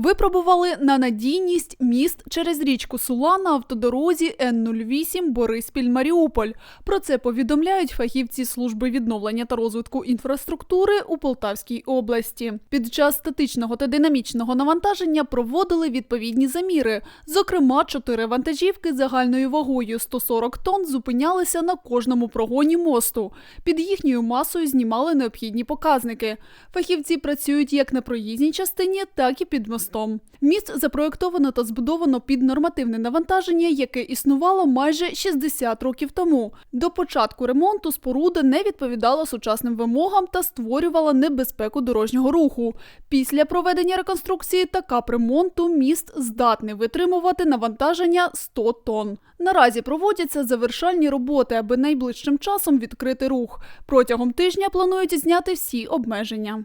Випробували на надійність міст через річку Сула на автодорозі Н-08 Бориспіль-Маріуполь. Про це повідомляють фахівці служби відновлення та розвитку інфраструктури у Полтавській області. Під час статичного та динамічного навантаження проводили відповідні заміри. Зокрема, чотири вантажівки загальною вагою 140 тонн зупинялися на кожному прогоні мосту. Під їхньою масою знімали необхідні показники. Фахівці працюють як на проїзній частині, так і під мостом. Міст запроєктовано та збудовано під нормативне навантаження, яке існувало майже 60 років тому. До початку ремонту споруда не відповідала сучасним вимогам та створювала небезпеку дорожнього руху. Після проведення реконструкції та капремонту міст здатний витримувати навантаження 100 тонн. Наразі проводяться завершальні роботи, аби найближчим часом відкрити рух. Протягом тижня планують зняти всі обмеження.